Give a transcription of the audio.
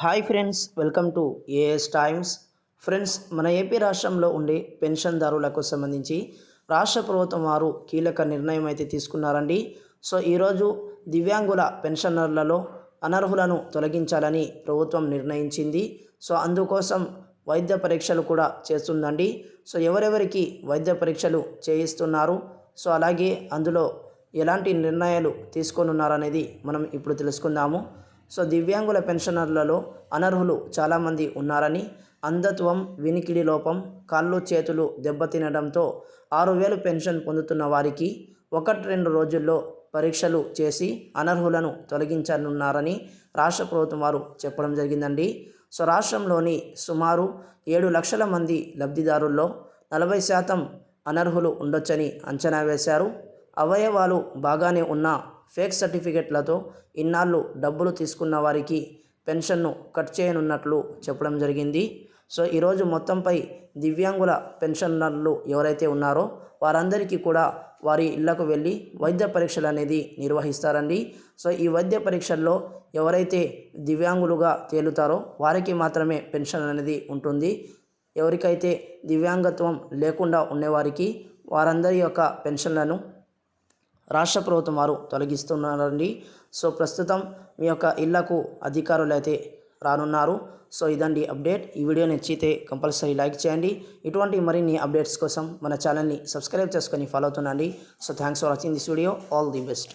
Hi friends welcome to A S times friends మన AP రాష్ట్రంలో ఉండే పెన్షన్దారులకు సంబంధించి రాష్ట్ర ప్రభుత్వం వారు కీలక నిర్ణయం అయితే తీసుకున్నారండి. సో ఈరోజు దివ్యాంగుల పెన్షనర్లలో అనర్హులను తొలగించాలని ప్రభుత్వం నిర్ణయించింది. సో అందుకోసం వైద్య పరీక్షలు కూడా చేస్తుందండి. సో ఎవరెవరికి వైద్య పరీక్షలు చేయిస్తున్నారు? సో అలాగే అందులో ఎలాంటి నిర్ణయాలు తీసుకోనున్నారనేది మనం ఇప్పుడు తెలుసుకుందాము. సో దివ్యాంగుల పెన్షనర్లలో అనర్హులు చాలామంది ఉన్నారని అంధత్వం వినికిడి లోపం కాళ్ళు చేతులు దెబ్బతినడంతో ఆరు వేలు పెన్షన్ పొందుతున్న వారికి ఒకటి రెండు రోజుల్లో పరీక్షలు చేసి అనర్హులను తొలగించనున్నారని రాష్ట్ర ప్రభుత్వం వారు చెప్పడం జరిగిందండి. సో రాష్ట్రంలోని సుమారు ఏడు లక్షల మంది లబ్ధిదారుల్లో నలభై శాతం అనర్హులు ఉండొచ్చని అంచనా వేశారు. అవయవాలు బాగానే ఉన్న ఫేక్ సర్టిఫికెట్లతో ఇన్నాళ్ళు డబ్బులు తీసుకున్న వారికి పెన్షన్ను కట్ చేయనున్నట్లు చెప్పడం జరిగింది. సో ఈరోజు మొత్తంపై దివ్యాంగుల పెన్షనర్లు ఎవరైతే ఉన్నారో వారందరికీ కూడా వారి ఇళ్ళకు వెళ్ళి వైద్య పరీక్షలు అనేది నిర్వహిస్తారండి. సో ఈ వైద్య పరీక్షల్లో ఎవరైతే దివ్యాంగులుగా తేలుతారో వారికి మాత్రమే పెన్షన్ అనేది ఉంటుంది. ఎవరికైతే దివ్యాంగత్వం లేకుండా ఉండేవారికి వారందరి యొక్క పెన్షన్లను రాష్ట్ర ప్రభుత్వం వారు తొలగిస్తున్నారండి. సో ప్రస్తుతం మీ యొక్క ఇళ్ళకు అధికారులు అయితే రానున్నారు. సో ఇదండి అప్డేట్. ఈ వీడియో నచ్చితే కంపల్సరీ లైక్ చేయండి. ఇటువంటి మరిన్ని అప్డేట్స్ కోసం మన ఛానల్ని సబ్స్క్రైబ్ చేసుకొని follow అవుతుండండి. So thanks for watching this video. All the best.